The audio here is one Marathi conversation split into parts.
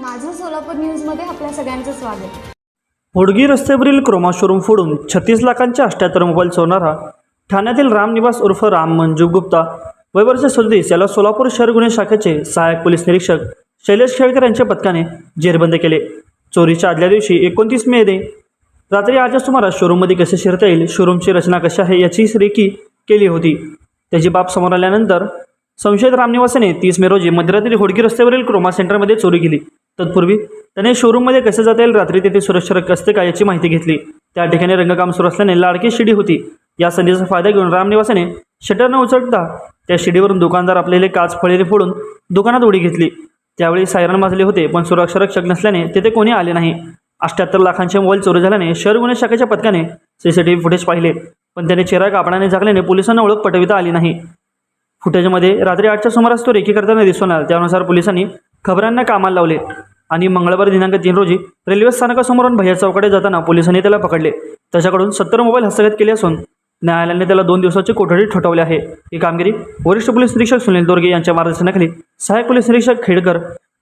माझं सोलापूर न्यूजमध्ये आपल्या सगळ्यांचं स्वागत. होडगी रस्त्यावरील क्रोमा शोरूम फोडून छत्तीस लाखांच्या अठ्ठ्याहत्तर मोबाईल चोरणारा ठाण्यातील रामनिवास उर्फ राम मंजू गुप्ता वयवर्ष सदतीस याला सोलापूर शहर गुन्हे शाखेचे सहाय्यक पोलीस निरीक्षक शैलेश खेळकर यांच्या पथकाने जेरबंद केले. चोरीच्या आदल्या दिवशी एकोणतीस मे दे रात्री आजच्या सुमारास शोरूममध्ये कसे शिरता येईल शोरूमची रचना कशी आहे याची रेकी केली होती. त्याची बाब समोर आल्यानंतर संशयित रामनिवासाने तीस मे रोजी मध्यरात्री होडगी रस्त्यावरील क्रोमा सेंटरमध्ये चोरी केली. तत्पूर्वी त्याने शोरूममध्ये कसे जाता येईल रात्री तेथे सुरक्षा असते का याची माहिती घेतली. त्या ठिकाणी रंगकाम सुरू असल्याने लाडकी शिडी होती. या संधीचा फायदा घेऊन रामनिवासाने शटर न उचलता त्या शिडीवरून दुकानदार आपलेले काच फळेले फोडून दुकानात उडी घेतली. त्यावेळी सायरन वाजले होते पण सुरक्षा रक्षक नसल्याने तेथे कोणी आले नाही. अठ्ठ्याहत्तर लाखांचे मोबाईल चोरी झाल्याने शहर गुन्हे शाखेच्या पथकाने सीसीटीव्ही फुटेज पाहिले पण त्याने चेहरा कापडाने झाकल्याने पोलिसांना ओळख पटविता आली नाही. फुटेजमध्ये रात्री आठच्या सुमारास तो रेखी करताना दिसून आला. त्यानुसार पोलिसांनी खबरांना कामाला लावले. आणि मंगळवार दिनांक तीन रोजी रेल्वे स्थानकासमोरून भैया चौकडे जाताना पोलिसांनी त्याला पकडले. त्याच्याकडून सत्तर मोबाईल हस्तगत केले असून न्यायालयाने त्याला दोन दिवसाची कोठडी ठोठावली आहे. ही कामगिरी वरिष्ठ पोलीस निरीक्षक सुनील दोर्गे यांच्या मार्गदर्शनाखाली सहाय्यक पोलीस निरीक्षक खेडकर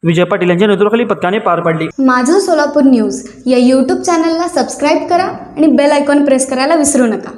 विजय पाटील यांच्या नेतृत्वाखाली पथकाने पार पाडली. माझं सोलापूर न्यूज या यूट्यूब चॅनलला सबस्क्राईब करा आणि बेल आयकॉन प्रेस करायला विसरू नका.